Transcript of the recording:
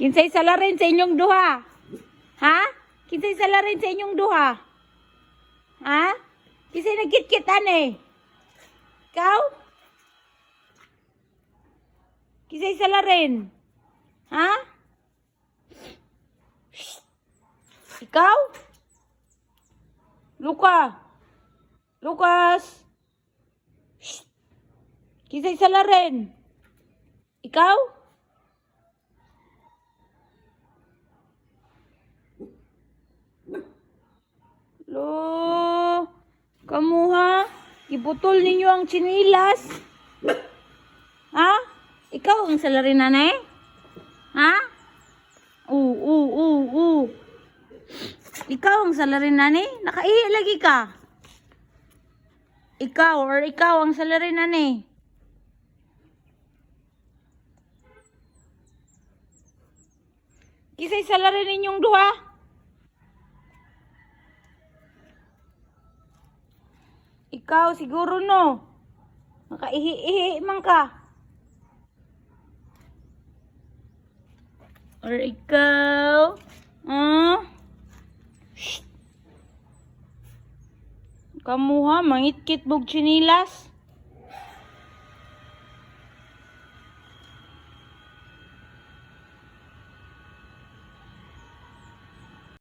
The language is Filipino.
Kinsay sala rin sa inyong duha? Ha? Kinsay sala rin sa inyong duha? Ha? Kinsay nagkit-kit ane? Ikaw? Kinsay sala rin? Ha? Ikaw? Luka? Lucas? Kinsay sala rin? Ikaw? Lo, kamu ha? Ibutol ninyo ang chinilas. Ha? Ikaw ang salarin nanay? Ha? Oo, oo, oo, oo. Ikaw ang salarin nanay? Nakaihi ka. Ikaw or ikaw ang salarin nanay? Kisay salarin ninyong duha? Ikaw siguro no. Nakaihi-ihi man ka. Or ikaw? Ah? Shh. Kamu ha, mangitkit bog chinilas.